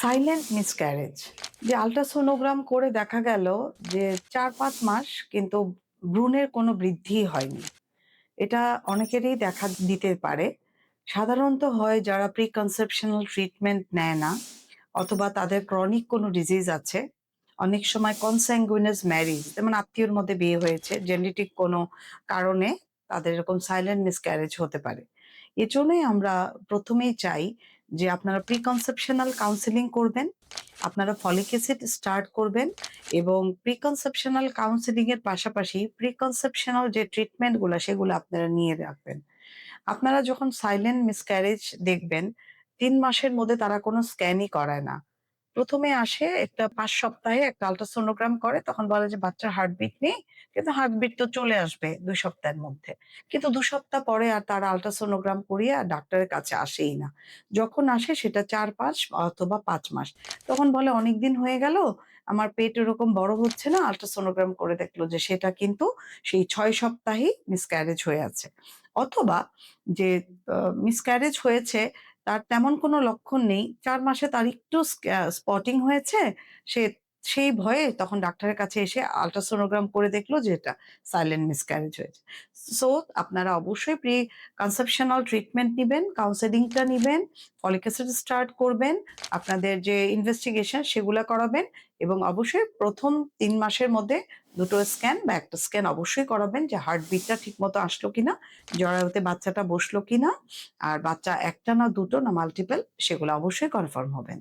Silent miscarriage যে ultrasonogram করে দেখা গেল যে চার পাঁচ মাস কিন্তু ভ্রূণের কোনো বৃদ্ধি হয়নি। এটা অনেকেরই দেখা দিতে পারে। সাধারণত হয় যারা প্রি কনসেপশনাল ট্রিটমেন্ট নেয় না অথবা তাদের ক্রনিক কোনো ডিজিজ আছে, অনেক সময় কনস্যাঙ্গুইনাস ম্যারিজ যেমন আত্মীয়র মধ্যে বিয়ে হয়েছে জেনেটিক কোনো কারণে তাদের এরকম সাইলেন্ট মিসক্যারেজ হতে পারে। এজন্যই আমরা প্রথমেই চাই যে আপনারা প্রিকনসেপশনাল কাউন্সিলিং করবেন, আপনারা ফলিক অ্যাসিড স্টার্ট করবেন এবং প্রিকনসেপশনাল কাউন্সিলিং এর পাশাপাশি প্রিকনসেপশনাল যে ট্রিটমেন্টগুলো সেগুলো আপনারা নিয়ে রাখবেন। আপনারা যখন সাইলেন্ট মিসক্যারেজ দেখবেন, তিন মাসের মধ্যে তারা কোনো স্ক্যানই করায় না। প্রথমে আসে একটা পাঁচ সপ্তাহে একটা আল্ট্রাসোনোগ্রাম করে, তখন বলে যে, বাচ্চার হার্টবিট নেই। কিন্তু হার্টবিট তো চলে আসবে দুই সপ্তাহের মধ্যে। কিন্তু দু সপ্তাহ পরে আর তারা আল্ট্রাসোনোগ্রাম করিয়ে আর ডাক্তারের কাছে আসেই না। যখন আসে সেটা চার পাঁচ অথবা পাঁচ মাস। তখন বলে, অনেকদিন হয়ে গেল, আমার পেট এরকম বড় হচ্ছে না। আল্ট্রাসোনোগ্রাম করে দেখল যে, সেটা কিন্তু সেই ছয় সপ্তাহেই মিসক্যারেজ হয়ে আছে। অথবা যে মিসক্যারেজ হয়েছে তার তেমন কোনো লক্ষণ নেই। চার মাসে তার একটু স্পটিং হয়েছে। সে সেই ভয়ে তখন ডাক্তারের কাছে এসে আল্ট্রাসোনোগ্রাম করে দেখল যে এটা সাইলেন্ট মিসক্যারেজ হয়েছে। সো আপনারা অবশ্যই প্রি কনসেপশনাল ট্রিটমেন্ট নেবেন কাউন্সেলিংটা নেবেন ফলিক স্টার্ট করবেন, আপনাদের যে ইনভেস্টিগেশন সেগুলো করাবেন এবং অবশ্যই প্রথম তিন মাসের মধ্যে দুটো স্ক্যান বা একটা স্ক্যান অবশ্যই করাবেন যে হার্টবিটটা ঠিক মতো আসলো কিনা, জরায়ুতে বাচ্চাটা বসল কিনা, আর বাচ্চা একটা না দুটো না মাল্টিপল সেগুলো অবশ্যই কনফার্ম হবেন।